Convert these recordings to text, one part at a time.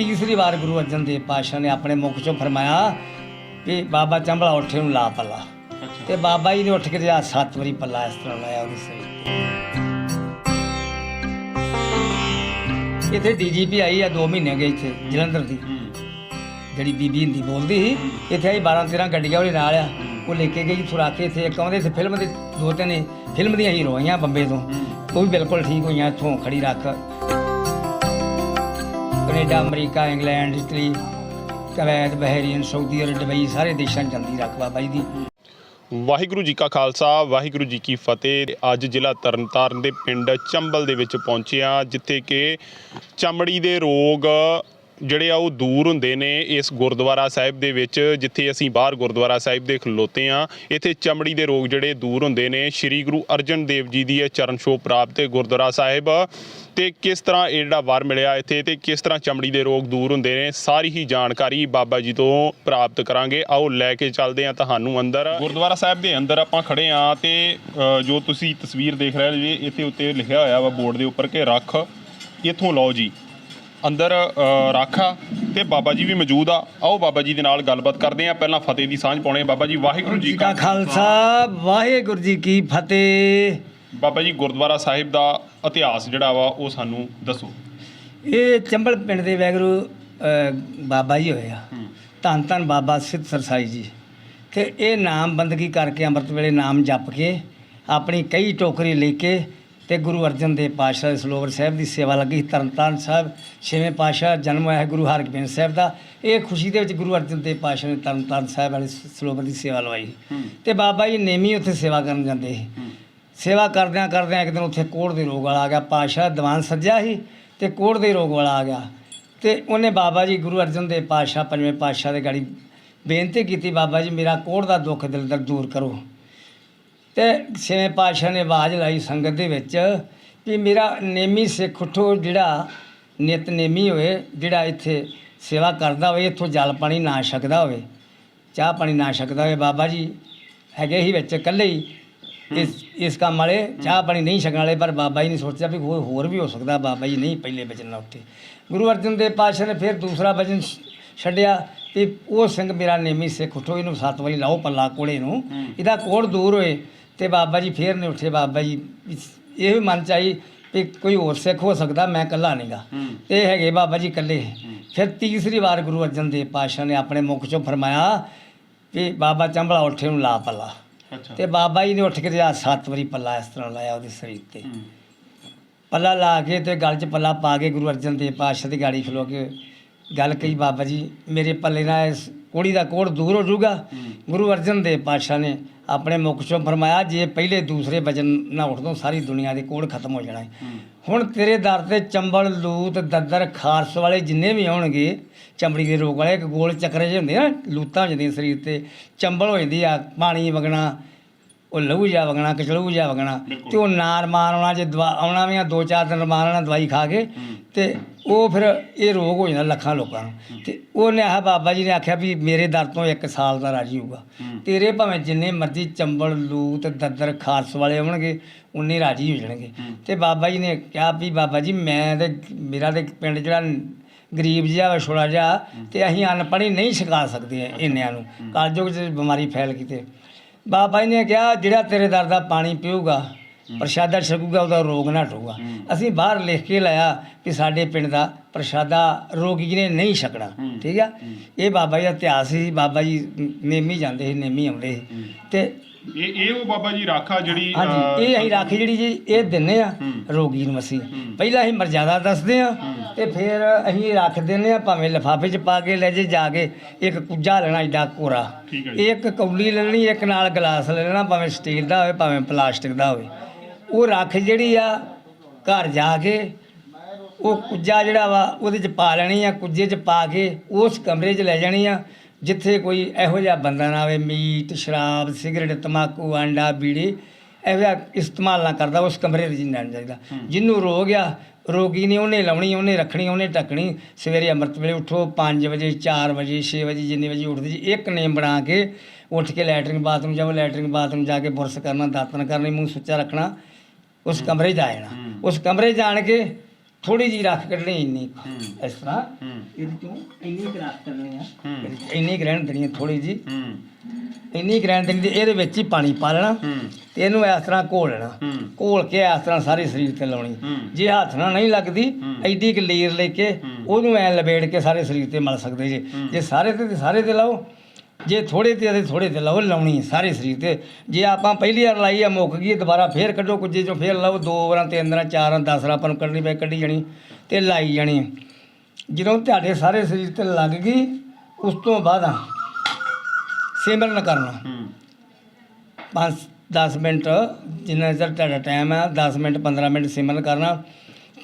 ਤੀਸਰੀ ਵਾਰ ਗੁਰੂ ਅਰਜਨ ਦੇਵ ਪਾਤਸ਼ਾਹ ਨੇ ਆਪਣੇ ਮੁਖ ਚੋਂ ਫਰਮਾਇਆ ਕਿ ਬਾਬਾ ਚੰਬਲਾ ਉੱਠੇ ਨੂੰ ਲਾ ਪੱਲਾ। ਤੇ ਬਾਬਾ ਜੀ ਨੇ ਉੱਠ ਕੇ ਜਾ ਸੱਤ ਵਾਰੀ ਪੱਲਾ ਇਸ ਤਰ੍ਹਾਂ ਲਾਇਆ ਉਹਦੇ ਤੇ ਇੱਥੇ ਡੀਜੀਪੀ ਆਈ ਆ 2 ਮਹੀਨੇ ਗਏ ਇੱਥੇ ਜਲੰਧਰ ਦੀ। ਜਿਹੜੀ ਬੀਬੀ ਹਿੰਦੀ ਬੋਲਦੀ ਸੀ ਇੱਥੇ ਆਈ 12 13 ਗੱਡੀਆਂ ਉਹਦੇ ਨਾਲ ਆ। ਉਹ ਲੈ ਕੇ ਗਈ ਕੇ ਇੱਥੇ ਇੱਕ ਆਉਂਦੇ ਇੱਥੇ ਫਿਲਮ ਦੇ ਦੋ ਤਿੰਨ ਫਿਲਮ ਦੀਆਂ ਹੀਰੋ ਆਈਆਂ ਬੰਬੇ ਤੋਂ। ਉਹ ਵੀ ਬਿਲਕੁਲ ਠੀਕ ਹੋਈਆਂ ਇੱਥੋਂ ਖੜੀ ਰੱਖ Canada, America, England, Italy, Kuwait, Bahrain, Saudi Arab, Dubai, ਸਾਰੇ ਦੇਸ਼ਾਂ 'ਚ ਚੱਲਦੀ ਰੱਖ ਬਾਬਾ ਜੀ ਦੀ। ਵਾਹਿਗੁਰੂ ਜੀ ਕਾ ਖਾਲਸਾ, ਵਾਹਿਗੁਰੂ ਜੀ ਕੀ ਫਤਿਹ। ਅੱਜ ਜ਼ਿਲ੍ਹਾ ਤਰਨਤਾਰਨ ਦੇ ਪਿੰਡ ਚੰਬਲ ਦੇ ਵਿੱਚ ਪਹੁੰਚਿਆ ਜਿੱਥੇ ਕਿ ਚਮੜੀ ਦੇ ਰੋਗ ਜਿਹੜੇ ਆ ਉਹ ਦੂਰ ਹੁੰਦੇ ਨੇ ਇਸ ਗੁਰਦੁਆਰਾ ਸਾਹਿਬ ਦੇ ਵਿੱਚ, ਜਿੱਥੇ ਅਸੀਂ ਬਾਹਰ ਗੁਰਦੁਆਰਾ ਸਾਹਿਬ ਦੇ ਖਲੋਤੇ ਆ ਇੱਥੇ ਚਮੜੀ ਦੇ ਰੋਗ ਜਿਹੜੇ ਦੂਰ ਹੁੰਦੇ ਨੇ, ਸ੍ਰੀ ਗੁਰੂ ਅਰਜਨ ਦੇਵ ਜੀ ਦੀ ਇਹ ਚਰਨ ਛੋਹ ਪ੍ਰਾਪਤ ਗੁਰਦੁਆਰਾ ਸਾਹਿਬ। ਤੇ ਕਿਸ ਤਰ੍ਹਾਂ ਇਹ ਜਿਹੜਾ ਵਰ ਮਿਲਿਆ ਇੱਥੇ ਤੇ ਕਿਸ ਤਰ੍ਹਾਂ ਚਮੜੀ ਦੇ ਰੋਗ ਦੂਰ ਹੁੰਦੇ ਨੇ, ਸਾਰੀ ਹੀ ਜਾਣਕਾਰੀ ਬਾਬਾ ਜੀ ਤੋਂ ਪ੍ਰਾਪਤ ਕਰਾਂਗੇ। ਆਓ ਲੈ ਕੇ ਚੱਲਦੇ ਆ ਤੁਹਾਨੂੰ ਅੰਦਰ। ਗੁਰਦੁਆਰਾ ਸਾਹਿਬ ਦੇ ਅੰਦਰ ਆਪਾਂ ਖੜੇ ਆ ਤੇ ਜੋ ਤੁਸੀਂ ਤਸਵੀਰ ਦੇਖ ਰਹੇ ਹੋ ਜੀ ਇੱਥੇ ਉੱਤੇ ਲਿਖਿਆ ਹੋਇਆ ਵਾ ਬੋਰਡ ਦੇ ਉੱਪਰ ਕਿ ਰੱਖ। ਇੱਥੋਂ ਲਓ ਜੀ। ਅੰਦਰ ਰੱਖ ਆ ਤੇ ਬਾਬਾ ਜੀ ਵੀ ਮੌਜੂਦ ਆ। ਆਓ ਬਾਬਾ ਜੀ ਦੇ ਨਾਲ ਗੱਲਬਾਤ ਕਰਦੇ ਆ। ਪਹਿਲਾਂ ਫਤਿਹ ਦੀ ਸਾਂਝ ਪਾਉਣੇ ਬਾਬਾ ਜੀ ਵਾਹਿਗੁਰੂ ਜੀ ਜੀ ਕਾ ਖਾਲਸਾ। ਵਾਹਿਗੁਰੂ ਜੀ ਕੀ ਫਤਿਹ। ਬਾਬਾ ਜੀ ਗੁਰਦੁਆਰਾ ਸਾਹਿਬ ਦਾ ਇਤਿਹਾਸ ਜਿਹੜਾ ਵਾ ਉਹ ਸਾਨੂੰ ਦੱਸੋ। ਇਹ ਚੰਬਲ ਪਿੰਡ ਦੇ ਵੈਗਰੂ ਬਾਬਾ ਜੀ ਹੋਏ ਆ। ਧੰਨ ਧੰਨ ਬਾਬਾ ਸਿੱਧ ਸਰਸਾਈ ਜੀ। ਤੇ ਇਹ ਨਾਮ ਬੰਦਗੀ ਕਰਕੇ ਅੰਮ੍ਰਿਤ ਵੇਲੇ ਨਾਮ ਜਪ ਕੇ ਆਪਣੀ ਕਈ ਟੋਕਰੀ ਲੈ ਕੇ ਤੇ ਗੁਰੂ ਅਰਜਨ ਦੇਵ ਪਾਤਸ਼ਾਹ ਦੇ ਸਰੋਵਰ ਸਾਹਿਬ ਦੀ ਸੇਵਾ ਲੱਗੀ ਤਰਨਤਾਰਨ ਸਾਹਿਬ ਛੇਵੇਂ ਪਾਤਸ਼ਾਹ ਜਨਮ ਹੋਇਆ ਗੁਰੂ ਹਰਗੋਬਿੰਦ ਸਾਹਿਬ ਦਾ। ਇਹ ਖੁਸ਼ੀ ਦੇ ਵਿੱਚ ਗੁਰੂ ਅਰਜਨ ਦੇਵ ਪਾਤਸ਼ਾਹ ਨੇ ਤਰਨਤਾਰਨ ਸਾਹਿਬ ਵਾਲੇ ਸ- ਸਰੋਵਰ ਦੀ ਸੇਵਾ ਲਵਾਈ। ਤੇ ਬਾਬਾ ਜੀ ਨੇਮੀ ਉੱਥੇ ਸੇਵਾ ਕਰਨ ਜਾਂਦੇ ਸੀ। ਸੇਵਾ ਕਰਦਿਆਂ ਕਰਦਿਆਂ ਇੱਕ ਦਿਨ ਉੱਥੇ ਕੋੜ ਦੇ ਰੋਗ ਵਾਲਾ ਆ ਗਿਆ। ਪਾਤਸ਼ਾਹ ਦੀਵਾਨ ਸੱਜਿਆ ਸੀ ਤੇ ਕੋੜ ਦੇ ਰੋਗ ਵਾਲਾ ਆ ਗਿਆ। ਤੇ ਉਹਨੇ ਬਾਬਾ ਜੀ ਗੁਰੂ ਅਰਜਨ ਦੇਵ ਪਾਤਸ਼ਾਹ ਪੰਜਵੇਂ ਪਾਤਸ਼ਾਹ ਦੇ ਗਾੜੀ ਬੇਨਤੀ ਕੀਤੀ ਬਾਬਾ ਜੀ ਮੇਰਾ ਕੋੜ ਦਾ ਦੁੱਖ ਦਿਲ ਦਾ ਦੂਰ ਕਰੋ। ਤੇ ਛੇਵੇਂ ਪਾਤਸ਼ਾਹ ਨੇ ਆਵਾਜ਼ ਲਾਈ ਸੰਗਤ ਦੇ ਵਿੱਚ ਵੀ ਮੇਰਾ ਨੇਮੀ ਸਿੱਖ ਉਠੋ ਜਿਹੜਾ ਨਿਤ ਨੇਮੀ ਹੋਵੇ ਜਿਹੜਾ ਇੱਥੇ ਸੇਵਾ ਕਰਦਾ ਹੋਵੇ ਇੱਥੋਂ ਜਲ ਪਾਣੀ ਨਾ ਛਕਦਾ ਹੋਵੇ। ਚਾਹ ਪਾਣੀ ਨਾ ਛਕਦਾ ਹੋਵੇ ਬਾਬਾ ਜੀ। ਹੈਗੇ ਹੀ ਵਿੱਚ ਇਕੱਲੇ ਹੀ। ਇਸ ਇਸ ਕੰਮ ਵਾਲੇ ਚਾਹ ਪਾਣੀ ਨਹੀਂ ਛਕਣ ਵਾਲੇ ਪਰ ਬਾਬਾ ਜੀ ਨੇ ਸੋਚਿਆ ਵੀ ਹੋਰ ਹੋਰ ਵੀ ਹੋ ਸਕਦਾ ਬਾਬਾ ਜੀ ਨਹੀਂ ਪਹਿਲੇ ਵਚਨ ਨਾਲ ਉੱਠੇ। ਗੁਰੂ ਅਰਜਨ ਦੇਵ ਪਾਤਸ਼ਾਹ ਨੇ ਫਿਰ ਦੂਸਰਾ ਵਚਨ ਛ- ਛੱਡਿਆ ਕਿ ਉਹ ਸਿੰਘ ਮੇਰਾ ਨੇਮੀ ਸਿੱਖ ਉਠੋ ਇਹਨੂੰ ਸੱਤ ਵਾਰੀ ਲਾਓ ਪੱਲਾ ਕੋਲੇ ਨੂੰ। ਇਹਦਾ ਕੋੜ ਦੂਰ ਹੋਏ। ਤੇ ਬਾਬਾ ਜੀ ਫੇਰ ਨੇ ਉੱਠੇ ਬਾਬਾ ਜੀ। ਇਹ ਵੀ ਮਨ ਚ ਆਈ ਵੀ ਕੋਈ ਹੋਰ ਸਿੱਖ ਹੋ ਸਕਦਾ ਮੈਂ ਇਕੱਲਾ ਨਹੀਂਗਾ ਇਹ ਹੈਗੇ ਬਾਬਾ ਜੀ ਇਕੱਲੇ। ਫਿਰ ਤੀਸਰੀ ਵਾਰ ਗੁਰੂ ਅਰਜਨ ਦੇਵ ਪਾਤਸ਼ਾਹ ਨੇ ਆਪਣੇ ਮੁਖ ਚੋਂ ਫਰਮਾਇਆ ਵੀ ਬਾਬਾ ਚੰਬਲਾ ਉੱਠੇ ਨੂੰ ਲਾ ਪੱਲਾ। ਅੱਛਾ। ਤੇ ਬਾਬਾ ਜੀ ਨੇ ਉੱਠ ਕੇ ਜਾ ਸੱਤ ਵਾਰੀ ਪੱਲਾ ਇਸ ਤਰ੍ਹਾਂ ਲਾਇਆ ਉਹਦੇ ਸਰੀਰ ਤੇ। ਪੱਲਾ ਲਾ ਕੇ ਤੇ ਗਲ 'ਚ ਪੱਲਾ ਪਾ ਕੇ ਗੁਰੂ ਅਰਜਨ ਦੇਵ ਪਾਤਸ਼ਾਹ ਦੀ ਗਾੜੀ ਖਲੋ ਕੇ ਗੱਲ ਕਹੀ ਬਾਬਾ ਜੀ ਮੇਰੇ ਪੱਲੇ ਨਾਲ ਇਸ ਕੋੜੀ ਦਾ ਕੋੜ ਦੂਰ ਹੋ ਜਾਊਗਾ। ਗੁਰੂ ਅਰਜਨ ਦੇਵ ਪਾਤਸ਼ਾਹ ਨੇ ਆਪਣੇ ਮੁਖ ਚੋਂ ਫਰਮਾਇਆ ਜੇ ਪਹਿਲੇ ਦੂਸਰੇ ਵਜਨ ਨਾ ਉੱਠਦੋਂ ਸਾਰੀ ਦੁਨੀਆ ਦੇ ਕੋੜ ਖਤਮ ਹੋ ਜਾਣਾ ਹੈ। ਹੁਣ ਤੇਰੇ ਦਰ ਤੇ ਚੰਬਲ ਲੂਤ ਦੱਦਰ ਖਾਰਸ ਵਾਲੇ ਜਿੰਨੇ ਵੀ ਆਉਣਗੇ ਚਮੜੀ ਦੇ ਰੋਗ ਵਾਲੇ ਇੱਕ ਗੋਲ ਚੱਕਰੇ ਜਿਹੇ ਹੁੰਦੇ ਆ ਲੂਤਾਂ ਹੋ ਜਾਂਦੀਆਂ ਸਰੀਰ ਤੇ ਚੰਬਲ ਹੋ ਜਾਂਦੀ ਆ ਪਾਣੀ ਵਗਣਾ ਉਹ ਲਹੂ ਜਾ ਵਗਣਾ ਕਚਲੂ ਜਾ ਵਗਣਾ ਤੇ ਉਹ ਨਾਰ ਮਾਰ ਆਉਣਾ ਜੇ ਦਵਾ ਆਉਣਾ ਵੀ ਆ ਦੋ ਚਾਰ ਦਿਨ ਮਾਰਨਾ ਦਵਾਈ ਖਾ ਕੇ ਤੇ ਉਹ ਫਿਰ ਇਹ ਰੋਗ ਹੋ ਜਾਂਦਾ ਲੱਖਾਂ ਲੋਕਾਂ ਨੂੰ। ਤੇ ਉਹਨੇ ਆਹ ਬਾਬਾ ਜੀ ਨੇ ਆਖਿਆ ਵੀ ਮੇਰੇ ਦਰ ਤੋਂ ਇੱਕ ਸਾਲ ਦਾ ਰਾਜੀ ਹੋਊਗਾ। ਤੇਰੇ ਭਾਵੇਂ ਜਿੰਨੇ ਮਰਜ਼ੀ ਚੰਬਲ ਲੂਤ ਦੱਦਰ ਖਾਰਸ ਵਾਲੇ ਆਉਣਗੇ ਉਨੇ ਰਾਜੀ ਹੋ ਜਾਣਗੇ। ਤੇ ਬਾਬਾ ਜੀ ਨੇ ਕਿਹਾ ਵੀ ਬਾਬਾ ਜੀ ਮੈਂ ਤੇ ਮੇਰਾ ਤੇ ਪਿੰਡ ਜਿਹੜਾ ਗਰੀਬ ਜਿਹਾ ਛੋੜਾ ਜਿਹਾ ਤੇ ਅਸੀਂ ਅਨਪੜ੍ਹ ਨਹੀਂ ਸਿਖਾ ਸਕਦੇ ਇੰਨਿਆਂ ਨੂੰ। ਕਾਲਜੋਗ ਚ ਬਿਮਾਰੀ ਫੈਲ ਗਈ ਤੇ। ਬਾਬਾ ਜੀ ਨੇ ਕਿਹਾ ਜਿਹੜਾ ਤੇਰੇ ਦਰ ਦਾ ਪਾਣੀ ਪੀਊਗਾ ਪ੍ਰਸ਼ਾਦਾ ਛਕੂਗਾ ਉਹਦਾ ਰੋਗ ਨਾ ਹਟੂਗਾ ਅਸੀਂ ਬਾਹਰ ਲਿਖ ਕੇ ਲਾਇਆ ਕਿ ਸਾਡੇ ਪਿੰਡ ਦਾ ਪ੍ਰਸ਼ਾਦਾ ਰੋਗੀ ਨੇ ਨਹੀਂ ਛਕਣਾ ਠੀਕ ਆ? ਇਹ ਬਾਬਾ ਜੀ ਦਾ ਇਤਿਹਾਸ ਸੀ ਬਾਬਾ ਜੀ ਨੇਮੀ ਜਾਂਦੇ ਸੀ ਨੇਮੀ ਆਉਂਦੇ ਸੀ। ਤੇ ਇਹ ਇਹ ਉਹ ਬਾਬਾ ਜੀ ਰਾਖਾ ਜਿਹੜੀ ਹਾਂਜੀ ਇਹ ਅਸੀਂ ਰਾਖੀ ਜਿਹੜੀ ਜੀ ਇਹ ਦਿੰਨੇ ਆ ਰੋਗੀ ਨੂੰ ਅਸੀਂ। ਪਹਿਲਾਂ ਅਸੀਂ ਮਰਜ਼ਾਦਾ ਦੱਸਦੇ ਆ ਤੇ ਫਿਰ ਅਸੀਂ ਇਹ ਰੱਖ ਦਿੰਨੇ ਆ ਭਾਵੇਂ ਲਿਫਾਫੇ 'ਚ ਪਾ ਕੇ ਲੈ ਜੇ ਜਾ ਕੇ ਇੱਕ ਕੁੱਜਾ ਲੈਣਾ ਏਡਾ ਕੋਰਾ। ਠੀਕ ਹੈ ਜੀ। ਇੱਕ ਕੌਲੀ ਲੈਣੀ ਇੱਕ ਨਾਲ ਗਲਾਸ ਲੈ ਲੈਣਾ ਭਾਵੇਂ ਸਟੀਲ ਦਾ ਹੋਵੇ ਭਾਵੇਂ ਪਲਾਸਟਿਕ ਦਾ ਹੋਵੇ। ਉਹ ਰੱਖ ਜਿਹੜੀ ਆ ਘਰ ਜਾ ਕੇ ਉਹ ਕੁੱਜਾ ਜਿਹੜਾ ਵਾ ਉਹਦੇ 'ਚ ਪਾ ਲੈਣੀ ਆ ਕੁੱਜੇ 'ਚ ਪਾ ਕੇ ਉਸ ਕਮਰੇ 'ਚ ਲੈ ਜਾਣੀ ਆ। ਜਿੱਥੇ ਕੋਈ ਇਹੋ ਜਿਹਾ ਬੰਦਾ ਨਾ ਆਵੇ ਮੀਟ ਸ਼ਰਾਬ ਸਿਗਰਟ ਤਮਾਕੂ ਆਂਡਾ ਬੀੜੀ ਇਹੋ ਜਿਹਾ ਇਸਤੇਮਾਲ ਨਾ ਕਰਦਾ ਉਸ ਕਮਰੇ 'ਚ ਨਹੀਂ ਜਾਣਾ ਚਾਹੀਦਾ। ਜਿਹਨੂੰ ਰੋਗ ਆ ਰੋਗੀ ਨੇ ਉਹਨੇ ਲਾਉਣੀ ਉਹਨੇ ਰੱਖਣੀ ਉਹਨੇ ਟੱਕਣੀ ਸਵੇਰੇ ਅੰਮ੍ਰਿਤ ਵੇਲੇ ਉਠੋ 5 ਵਜੇ 4 ਵਜੇ 6 ਵਜੇ ਜਿੰਨੇ ਵਜੇ ਉੱਠਦੇ ਜੀ ਇੱਕ ਨੇਮ ਬਣਾ ਕੇ ਉੱਠ ਕੇ ਲੈਟਰਿੰਗ ਬਾਥਰੂਮ ਜਾਓ ਲੈਟਰਿੰਗ ਬਾਥਰੂਮ ਜਾ ਕੇ ਬੁਰਸ਼ ਕਰਨਾ ਦਾਤਨ ਕਰਨੀ ਮੂੰਹ ਸੁੱਚਾ ਰੱਖਣਾ ਉਸ ਕਮਰੇ 'ਚ ਆ ਜਾਣਾ। ਉਸ ਕਮਰੇ 'ਚ ਆਣ ਕੇ ਥੋੜੀ ਜੀ ਰੱਖ ਕੱਢਣੀ ਇੰਨੀ ਕੁ। ਹੂੰ। ਇਸ ਤਰ੍ਹਾਂ। ਹੂੰ। ਇਹਦੇ ਚੋਂ ਇੰਨੀ ਕੁ ਰੱਖ ਕੱਢਣੀ ਆ। ਹੂੰ। ਇਹਦੇ 'ਚ ਇੰਨੀ ਗ੍ਰਹਿਣ ਦੇਣੀ ਥੋੜੀ ਜੀ ਹੂੰ। ਇੰਨੀ ਗ੍ਰਹਿਣ ਦੇਣੀ ਤੇ ਇਹਦੇ ਵਿੱਚ ਹੀ ਪਾਣੀ ਪਾ ਲੈਣਾ। ਹੂੰ। ਤੇ ਇਹਨੂੰ ਇਸ ਤਰ੍ਹਾਂ ਘੋਲ ਲੈਣਾ। ਹੂੰ। ਘੋਲ ਕੇ ਇਸ ਤਰ੍ਹਾਂ ਸਾਰੇ ਸਰੀਰ ਤੇ ਲਾਉਣੀ। ਹੂੰ। ਜੇ ਹੱਥ ਨਾਲ ਨਹੀਂ ਲੱਗਦੀ। ਐਡੀ ਕਿ ਲੀਰ ਲੈ ਕੇ। ਉਹਨੂੰ ਐ ਲਬੇੜ ਕੇ ਸਾਰੇ ਸਰੀਰ ਤੇ ਮਲ ਸਕਦੇ ਜੇ। ਜੇ ਸਾਰੇ ਤੇ ਤੇ ਸਾਰੇ ਤੇ ਲਾਓ ਜੇ ਥੋੜੇ ਤੇ ਤੇ ਥੋੜੇ ਤੇ ਲਾਓ ਲਾਉਣੀ ਹੈ ਸਾਰੇ ਸਰੀਰ ਤੇ ਜੇ ਆਪਾਂ ਪਹਿਲੀ ਵਾਰ ਲਾਈ ਆ ਮੁੱਕ ਗਈ ਦੁਬਾਰਾ ਫੇਰ ਕੱਢੋ ਕੁਝੇ ਚੋਂ ਫੇਰ ਲਾਓ ਦੋ ਵਾਰਾਂ ਤਿੰਨ ਵਾਰਾਂ ਚਾਰ ਵਾਰਾਂ 10 ਵਾਰਾਂ ਆਪਾਂ ਨੂੰ ਕੱਢਣੀ ਪੈ ਕੱਢੀ ਜਾਣੀ ਤੇ ਲਾਈ ਜਾਣੀ ਜਦੋਂ ਤੁਹਾਡੇ ਸਾਰੇ ਸਰੀਰ ਤੇ ਲੱਗ ਗਈ ਉਸ ਤੋਂ ਬਾਅਦ ਸਿਮਰਨ ਕਰਨਾ। ਹੂੰ। ਪੰਜ 10 ਮਿੰਟ ਜਿੰਨਾ ਚਿਰ ਤੁਹਾਡਾ ਟਾਈਮ ਹੈ 10 ਮਿੰਟ 15 ਮਿੰਟ ਸਿਮਰਨ ਕਰਨਾ।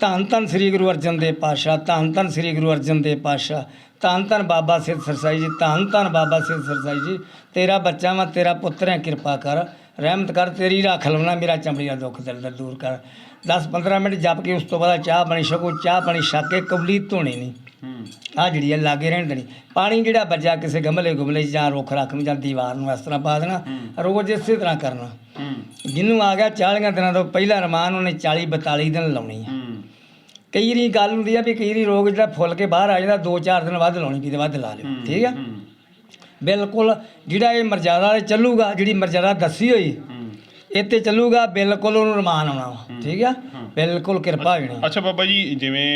ਧੰਨ ਧੰਨ ਸ੍ਰੀ ਗੁਰੂ ਅਰਜਨ ਦੇਵ ਪਾਤਸ਼ਾਹ ਧੰਨ ਧੰਨ ਸ੍ਰੀ ਗੁਰੂ ਅਰਜਨ ਦੇਵ ਪਾਤਸ਼ਾਹ ਧੰਨ ਧੰਨ ਬਾਬਾ ਸਿੱਧ ਸਰਸਾਈ ਜੀ ਧੰਨ ਧੰਨ ਬਾਬਾ ਸਿੱਧ ਸਰਸਾਈ ਜੀ। ਤੇਰਾ ਬੱਚਾ ਮੈਂ ਤੇਰਾ ਪੁੱਤਰ ਹੈ ਕਿਰਪਾ ਕਰ ਰਹਿਮਤ ਕਰ ਤੇਰੀ ਰੱਖ ਲਵਣਾ ਮੇਰਾ ਚਮੜੀ ਦਾ ਦੁੱਖ ਦਿਲ ਦਾ ਦੂਰ ਕਰ। 10 15 ਮਿੰਟ ਜਪ ਕੇ ਉਸ ਤੋਂ ਬਾਅਦ ਚਾਹ ਪਾਣੀ ਛਕੋ ਚਾਹ ਪਾਣੀ ਛਕ ਕੇ ਕਬਲੀ ਧੋਣੀ ਨਹੀਂ। ਹੂੰ। ਆ ਜਿਹੜੀ ਹੈ ਲਾਗੇ ਰਹਿਣ ਦੇਣੀ। ਪਾਣੀ ਜਿਹੜਾ ਬੱਜਾ ਕਿਸੇ ਗਮਲੇ ਗੁਮਲੇ ਜਾਂ ਰੁੱਖ ਰੱਖ ਨੂੰ ਜਾਂ ਦੀਵਾਰ ਨੂੰ ਇਸ ਤਰ੍ਹਾਂ ਪਾ ਦੇਣਾ। ਰੋਜ਼ ਇਸੇ ਤਰ੍ਹਾਂ ਕਰਨਾ। ਜਿਹਨੂੰ ਆ ਗਿਆ 40 ਦਿਨਾਂ ਤੋਂ ਪਹਿਲਾ ਰਮਾਨ ਉਹਨੇ 40 42 ਦਿਨ ਲਾਉਣੀ ਆ। ਹੂੰ ਕਈ ਰੀ ਗੱਲ ਹੁੰਦੀ ਆ ਵੀ ਕਈ ਰੀ ਰੋਗ ਜਿਹੜਾ ਫੁੱਲ ਕੇ ਬਾਹਰ ਆ ਜਾਂਦਾ 2-4 ਦਿਨ ਵੱਧ ਲਾਉਣੀ ਕਿਤੇ ਵੱਧ ਲਾ ਲਿਓ ਠੀਕ ਆ? ਬਿਲਕੁਲ ਜਿਹੜਾ ਇਹ ਮਰਜ਼ਾਦਾ ਚੱਲੂਗਾ ਜਿਹੜੀ ਮਰਜ਼ਾਦਾ ਦੱਸੀ ਹੋਈ ਇੱਥੇ ਚੱਲੂਗਾ ਬਿਲਕੁਲ ਉਹਨੂੰ ਰਮਾਨ ਆਉਣਾ ਠੀਕ ਆ? ਬਿਲਕੁਲ ਕਿਰਪਾ ਹੋ ਜਾਣੀ ਅੱਛਾ ਬਾਬਾ ਜੀ ਜਿਵੇਂ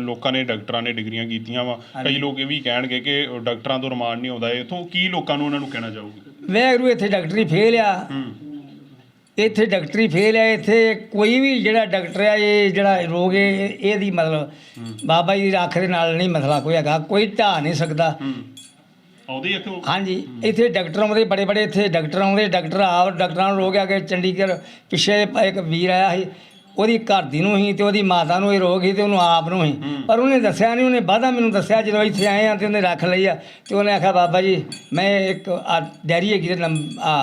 ਲੋਕਾਂ ਨੇ ਡਾਕਟਰਾਂ ਨੇ ਡਿਗਰੀਆਂ ਕੀਤੀਆਂ ਵਾ ਕਈ ਲੋਕ ਇਹ ਵੀ ਕਹਿਣਗੇ ਕਿ ਡਾਕਟਰਾਂ ਤੋਂ ਰਮਾਨ ਨਹੀਂ ਆਉਂਦਾ ਇਥੋਂ ਕੀ ਲੋਕਾਂ ਨੂੰ ਉਹਨਾਂ ਨੂੰ ਕਹਿਣਾ ਚਾਹੋਗੇ? ਵੈਗਰੂ ਇੱਥੇ ਡਾਕਟਰੀ ਫੇਲ ਆ। ਇੱਥੇ ਡਾਕਟਰੀ ਫੇਲ ਹੈ ਇੱਥੇ ਕੋਈ ਵੀ ਜਿਹੜਾ ਡਾਕਟਰ ਹੈ ਇਹ ਜਿਹੜਾ ਰੋਗ ਹੈ ਇਹ- ਇਹਦੀ ਮਤਲਬ ਬਾਬਾ ਜੀ ਦੀ ਰੱਖ ਦੇ ਨਾਲ ਨਹੀਂ ਮਸਲਾ ਕੋਈ ਹੈਗਾ ਕੋਈ ਢਾ ਨਹੀਂ ਸਕਦਾ। ਹੂੰ। ਆਉਂਦੇ ਇੱਥੇ? ਹਾਂਜੀ ਇੱਥੇ ਡਾਕਟਰ ਆਉਂਦੇ ਬੜੇ ਬੜੇ ਇੱਥੇ ਡਾਕਟਰ ਆਉਂਦੇ ਡਾਕਟਰ ਆਪ ਡਾਕਟਰਾਂ ਨੂੰ ਰੋਗ ਆ ਕੇ ਚੰਡੀਗੜ੍ਹ ਪਿੱਛੇ ਇੱਕ ਵੀਰ ਆਇਆ ਸੀ ਉਹਦੀ ਘਰ ਦੀ ਨੂੰ ਹੀ ਤੇ ਉਹਦੀ ਮਾਤਾ ਨੂੰ ਇਹ ਰੋਗ ਸੀ ਤੇ ਉਹਨੂੰ ਆਪ ਨੂੰ ਹੀ। ਪਰ ਉਹਨੇ ਦੱਸਿਆ ਨਹੀਂ ਉਹਨੇ ਬਾਅਦਾ ਮੈਨੂੰ ਦੱਸਿਆ ਜਦੋਂ ਇੱਥੇ ਆਏ ਆ ਤੇ ਉਹਨੇ ਰੱਖ ਲਈ ਆ। ਤੇ ਉਹਨੇ ਆਖਿਆ ਬਾਬਾ ਜੀ ਮੈਂ ਇੱਕ ਆ ਡੈਰੀ ਹੈਗੀ ਤੇ ਨੰਬ ਆ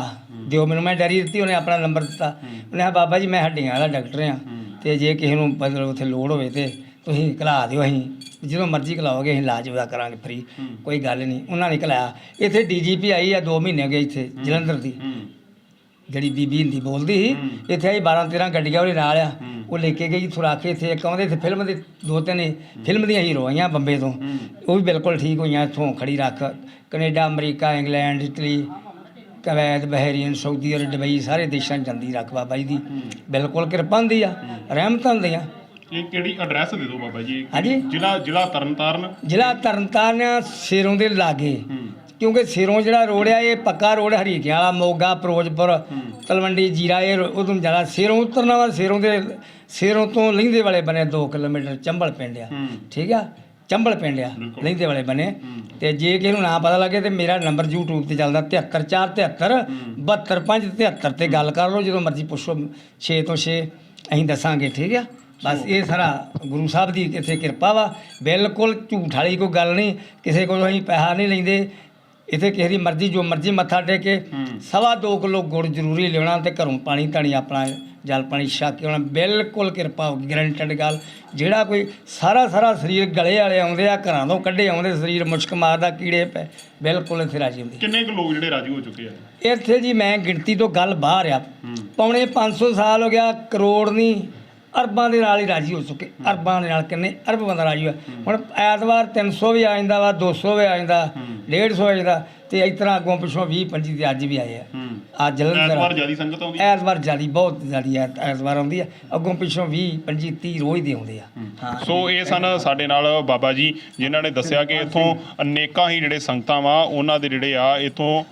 ਦਿਓ ਮੈਨੂੰ ਮੈਂ ਡੈਰੀ ਦਿੱਤੀ ਉਹਨੇ ਆਪਣਾ ਨੰਬਰ ਦਿੱਤਾ। ਉਹਨੇ ਕਿਹਾ ਬਾਬਾ ਜੀ ਮੈਂ ਹੱਡੀਆਂ ਵਾਲਾ ਡਾਕਟਰ ਆ ਤੇ ਜੇ ਕਿਸੇ ਨੂੰ ਮਤਲਬ ਉੱਥੇ ਲੋੜ ਹੋਵੇ ਤੇ ਤੁਸੀਂ ਘਲਾ ਦਿਓ ਅਸੀਂ। ਜਦੋਂ ਮਰਜ਼ੀ ਘਲਾਓਗੇ ਅਸੀਂ ਇਲਾਜ ਉਹਦਾ ਕਰਾਂਗੇ ਫ੍ਰੀ। ਕੋਈ ਗੱਲ ਨਹੀਂ ਉਹਨਾਂ ਨੇ ਘਲਾਇਆ ਇੱਥੇ ਡੀਜੀਪੀ ਆਈ ਆ 2 ਮਹੀਨੇ ਗਏ ਇੱਥੇ ਜਲੰਧਰ ਦੀ। ਜਿਹੜੀ ਬੀਬੀ ਹਿੰਦੀ ਬੋਲਦੀ ਸੀ। ਇੱਥੇ ਆਈ 12 13 ਗੱਡੀਆਂ ਉਹਦੇ ਨਾਲ ਆ। ਉਹ ਲੈ ਕੇ ਗਈ ਥੁਰਾਕੇ ਇੱਥੇ ਇੱਕ ਆਉਂਦੇ ਇੱਥੇ ਫਿਲਮ ਦੇ ਦੋ ਤਿੰਨ ਫਿਲਮ ਦੀਆਂ ਹੀਰੋ ਆਈਆਂ ਬੰਬੇ ਤੋਂ। ਉਹ ਵੀ ਬਿਲਕੁਲ ਠੀਕ ਹੋਈਆਂ ਇੱਥੋਂ ਖੜੀ ਰੱਖ। Canada America England Italy Kuwait Bahrain Saudi Arab Dubai ਸਾਰੇ ਦੇਸ਼ਾਂ 'ਚ ਜਾਂਦੀ ਰੱਖ ਬਾਬਾ ਜੀ ਦੀ। ਬਿਲਕੁਲ ਕਿਰਪਾ ਹੁੰਦੀ ਆ ਰਹਿਮਤਾਂ ਹੁੰਦੀਆਂ। ਇਹ ਕਿਹੜੀ ਐਡਰੈਸ ਦੇ ਦਿਓ ਬਾਬਾ ਜੀ? ਹਾਂਜੀ। ਜ਼ਿਲ੍ਹਾ ਜ਼ਿਲ੍ਹਾ ਤਰਨਤਾਰਨ? ਜ਼ਿਲ੍ਹਾ ਤਰਨਤਾਰਨ ਸਿਰੋਂ ਦੇ ਲਾਗੇ। ਕਿਉਂਕਿ ਸਿਰੋਂ ਜਿਹੜਾ ਰੋਡ ਆ ਇਹ ਪੱਕਾ ਰੋਡ ਹਰੀਕਿਆਂ ਵਾਲਾ ਮੋਗਾ ਫਿਰੋਜ਼ਪੁਰ ਤਲਵੰਡੀ ਜੀਰਾ ਇਹ ਉਦੋਂ ਜ਼ਿਆਦਾ ਸਿਰੋਂ ਉਤਰਨਾ ਵਾ ਸਿਰੋਂ ਦੇ ਸਿਰੋਂ ਤੋਂ ਲਹਿੰਦੇ ਵਾਲੇ ਬਨੇ 2 ਕਿਲੋਮੀਟਰ ਚੰਬਲ ਪਿੰਡ ਆ। ਠੀਕ ਆ? ਚੰਬਲ ਪਿੰਡ ਆ। ਲਹਿੰਦੇ ਵਾਲੇ ਬਨੇ। ਤੇ ਜੇ ਕਿਸੇ ਨੂੰ ਨਾ ਪਤਾ ਲੱਗੇ ਤੇ ਮੇਰਾ ਨੰਬਰ YouTube ਤੇ ਚੱਲਦਾ 73473 72573 ਤੇ ਗੱਲ ਕਰ ਲਓ ਜਦੋਂ ਮਰਜ਼ੀ ਪੁੱਛੋ 6 ਤੋਂ 6 ਅਸੀਂ ਦੱਸਾਂਗੇ ਠੀਕ ਆ? ਬਸ ਇਹ ਸਾਰਾ ਗੁਰੂ ਸਾਹਿਬ ਦੀ ਇੱਥੇ ਕਿਰਪਾ ਵਾ। ਬਿਲਕੁਲ ਝੂਠ ਵਾਲੀ ਕੋਈ ਗੱਲ ਨਹੀਂ ਕਿਸੇ ਕੋਲੋਂ ਅਸੀਂ ਪੈਸਾ ਨਹੀਂ ਲੈਂਦੇ। ਇੱਥੇ ਕਿਸੇ ਦੀ ਮਰਜ਼ੀ ਜੋ ਮਰਜ਼ੀ ਮੱਥਾ ਟੇਕੇ ਸਵਾ ਦੋ ਕਿਲੋ ਗੁੜ ਜ਼ਰੂਰੀ ਲੈਣਾ ਤੇ ਘਰੋਂ ਪਾਣੀ ਧਾਣੀ ਆਪਣਾ ਜਲ ਪਾਣੀ ਛਕ ਕੇ ਆਉਣਾ ਬਿਲਕੁਲ ਕਿਰਪਾ ਗਰੰਟਡ ਗੱਲ। ਜਿਹੜਾ ਕੋਈ ਸਾਰਾ ਸਾਰਾ ਸਰੀਰ ਗਲੇ ਵਾਲੇ ਆਉਂਦੇ ਆ ਘਰਾਂ ਤੋਂ ਕੱਢੇ ਆਉਂਦੇ ਸਰੀਰ ਮੁਸ਼ਕ ਮਾਰਦਾ ਕੀੜੇ ਪੈ ਬਿਲਕੁਲ ਇੱਥੇ ਰਾਜੀ ਹੁੰਦੇ। ਕਿੰਨੇ ਕੁ ਲੋਕ ਜਿਹੜੇ ਰਾਜੀ ਹੋ ਚੁੱਕੇ ਆ? ਇੱਥੇ ਜੀ ਮੈਂ ਗਿਣਤੀ ਤੋਂ ਗੱਲ ਬਾਹਰ ਆ। ਪੌਣੇ 500 ਸਾਲ ਹੋ ਗਿਆ ਕਰੋੜ ਨਹੀਂ। ਅਰਬਾਂ ਦੇ ਨਾਲ ਹੀ ਰਾਜੀ ਹੋ ਚੁੱਕੇ। ਅਰਬਾਂ ਦੇ ਨਾਲ ਕਿੰਨੇ ਅਰਬ ਬੰਦਾ ਰਾਜੀ ਹੋਇਆ। ਹੁਣ ਐਤਵਾਰ 300 ਵੀ ਆ ਜਾਂਦਾ ਵਾ 200 ਵੀ ਆ ਜਾਂਦਾ ਹੂੰ। 150 ਆ ਜਾਂਦਾ ਤੇ ਇਸ ਤਰ੍ਹਾਂ ਅੱਗੋਂ ਪਿੱਛੋਂ 20 25 ਤੇ ਅੱਜ ਵੀ ਆਏ ਆ। ਹੂੰ। ਅੱਜ ਜਲੰਧਰ ਐਤਵਾਰ ਜਿਆਦੀ ਸੰਗਤ ਆਉਂਦੀ ਹੈ? ਐਤਵਾਰ ਜਿਆਦੀ ਬਹੁਤ ਜਿਆਦੀ ਐ ਐਤਵਾਰ ਆਉਂਦੀ ਆ। ਅੱਗੋਂ ਪਿੱਛੋਂ 20 25 30 ਰੋਜ਼ ਦੇ ਆਉਂਦੇ ਆ। ਹਾਂ। ਸੋ ਇਹ ਸਨ ਸਾਡੇ ਨਾਲ ਬਾਬਾ ਜੀ ਜਿਨ੍ਹਾਂ ਨੇ ਦੱਸਿਆ ਕਿ ਇਥੋਂ ਅਨੇਕਾਂ ਹੀ ਜਿਹੜੇ ਸੰਗਤਾਂ ਵਾ ਉਹਨਾਂ ਦੇ ਜਿਹੜੇ ਆ ਇਥੋਂ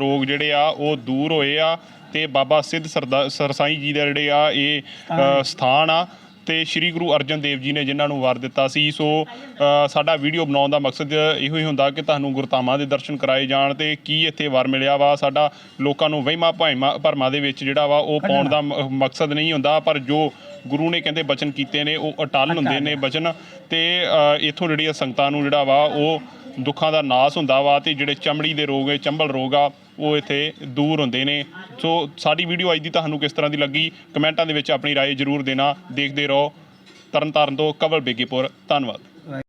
ਰੋਗ ਜਿਹੜੇ ਆ ਉਹ ਦੂਰ ਹੋਏ ਆ। ਤੇ ਬਾਬਾ ਸਿੱਧ ਸਰਦਾ- ਸਰਸਾਈ ਜੀ ਦੇ ਜਿਹੜੇ ਆ ਇਹ ਅ, ਸਥਾਨ ਆ ਤੇ ਸ੍ਰੀ ਗੁਰੂ ਅਰਜਨ ਦੇਵ ਜੀ ਨੇ ਜਿਨ੍ਹਾਂ ਨੂੰ ਵਰ ਦਿੱਤਾ ਸੀ। ਸੋ ਅ, ਸਾਡਾ ਵੀਡੀਓ ਬਣਾਉਣ ਦਾ ਮਕਸਦ ਇਹੋ ਹੀ ਹੁੰਦਾ ਕਿ ਤੁਹਾਨੂੰ ਗੁਰਧਾਮਾਂ ਦੇ ਦਰਸ਼ਨ ਕਰਾਏ ਜਾਣ ਤੇ ਕੀ ਇੱਥੇ ਵਰ ਮਿਲਿਆ ਵਾ। ਸਾਡਾ ਲੋਕਾਂ ਨੂੰ ਵਹਿਮਾਂ ਭਾਈਮਾਂ ਭਰਮਾਂ ਦੇ ਵਿੱਚ ਜਿਹੜਾ ਵਾ ਉਹ ਪਾਉਣ ਦਾ ਮ- ਮਕਸਦ ਨਹੀਂ ਹੁੰਦਾ ਪਰ ਜੋ ਗੁਰੂ ਨੇ ਕਹਿੰਦੇ ਬਚਨ ਕੀਤੇ ਨੇ ਉਹ ਅਟਲ ਹੁੰਦੇ ਨੇ ਬਚਨ ਤੇ ਅ, ਇੱਥੋਂ ਜਿਹੜੀਆਂ ਸੰਗਤਾਂ ਨੂੰ ਜਿਹੜਾ ਵਾ ਉਹ ਦੁੱਖਾਂ ਦਾ ਨਾਸ ਹੁੰਦਾ ਵਾ ਤੇ ਜਿਹੜੇ ਚਮੜੀ ਦੇ ਰੋਗ ਹੈ ਚੰਬਲ ਰੋਗ ਆ ਉਹ ਇੱਥੇ ਦੂਰ ਹੁੰਦੇ ਨੇ ਸੋ ਸਾਡੀ ਵੀਡੀਓ ਅੱਜ ਦੀ ਤੁਹਾਨੂੰ ਕਿਸ ਤਰ੍ਹਾਂ ਦੀ ਲੱਗੀ ਕਮੈਂਟਾਂ ਦੇ ਵਿੱਚ ਆਪਣੀ رائے ਜ਼ਰੂਰ ਦੇਣਾ ਦੇਖਦੇ ਰਹੋ ਤਰਨਤਾਰਨ ਤੋਂ ਕਵਲ ਬੇਗੀਪੁਰ ਧੰਨਵਾਦ